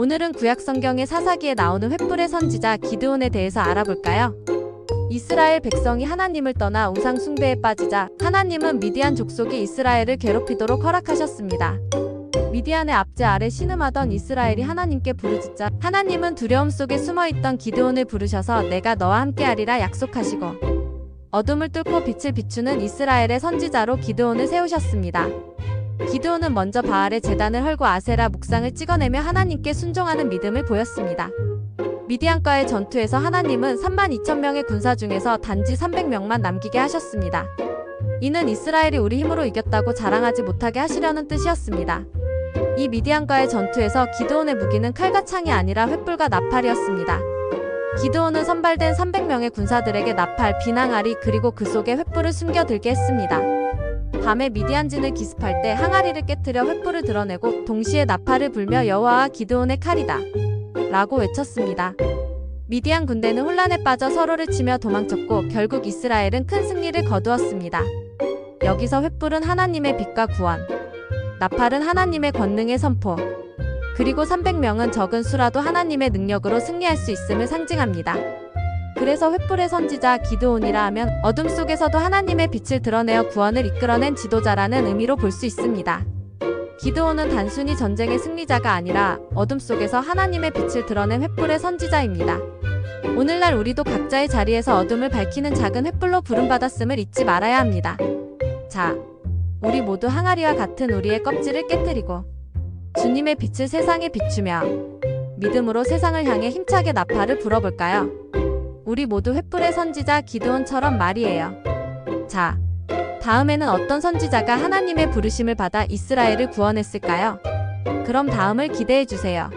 오늘은 구약 성경의 사사기에 나오는 횃불의 선지자 기드온에 대해서 알아볼까요? 이스라엘 백성이 하나님을 떠나 우상 숭배에 빠지자 하나님은 미디안 족속이 이스라엘을 괴롭히도록 허락하셨습니다. 미디안의 압제 아래 신음하던 이스라엘이 하나님께 부르짖자 하나님은 두려움 속에 숨어있던 기드온을 부르셔서 내가 너와 함께하리라 약속하시고 어둠을 뚫고 빛을 비추는 이스라엘의 선지자로 기드온을 세우셨습니다. 기드온은 먼저 바알의 재단을 헐고 아세라 묵상을 찍어내며 하나님께 순종하는 믿음을 보였습니다. 미디안과의 전투에서 하나님은 3만 2천 명의 군사 중에서 단지 300명만 남기게 하셨습니다. 이는 이스라엘이 우리 힘으로 이겼다고 자랑하지 못하게 하시려는 뜻이었습니다. 이 미디안과의 전투에서 기드온의 무기는 칼과 창이 아니라 횃불과 나팔이었습니다. 기드온은 선발된 300명의 군사들에게 나팔, 비낭아리 그리고 그 속에 횃불을 숨겨들게 했습니다. 밤에 미디안 진을 기습할 때 항아리를 깨뜨려 횃불을 드러내고 동시에 나팔을 불며 여호와와 기드온의 칼이다 라고 외쳤습니다. 미디안 군대는 혼란에 빠져 서로를 치며 도망쳤고 결국 이스라엘은 큰 승리를 거두었습니다. 여기서 횃불은 하나님의 빛과 구원, 나팔은 하나님의 권능의 선포, 그리고 300명은 적은 수라도 하나님의 능력으로 승리할 수 있음을 상징합니다. 그래서 횃불의 선지자 기드온이라 하면 어둠 속에서도 하나님의 빛을 드러내어 구원을 이끌어낸 지도자라는 의미로 볼 수 있습니다. 기드온은 단순히 전쟁의 승리자가 아니라 어둠 속에서 하나님의 빛을 드러낸 횃불의 선지자입니다. 오늘날 우리도 각자의 자리에서 어둠을 밝히는 작은 횃불로 부름받았음을 잊지 말아야 합니다. 자, 우리 모두 항아리와 같은 우리의 껍질을 깨뜨리고 주님의 빛을 세상에 비추며 믿음으로 세상을 향해 힘차게 나팔을 불어볼까요? 우리 모두 횃불의 선지자 기드온처럼 말이에요. 자, 다음에는 어떤 선지자가 하나님의 부르심을 받아 이스라엘을 구원했을까요? 그럼 다음을 기대해 주세요.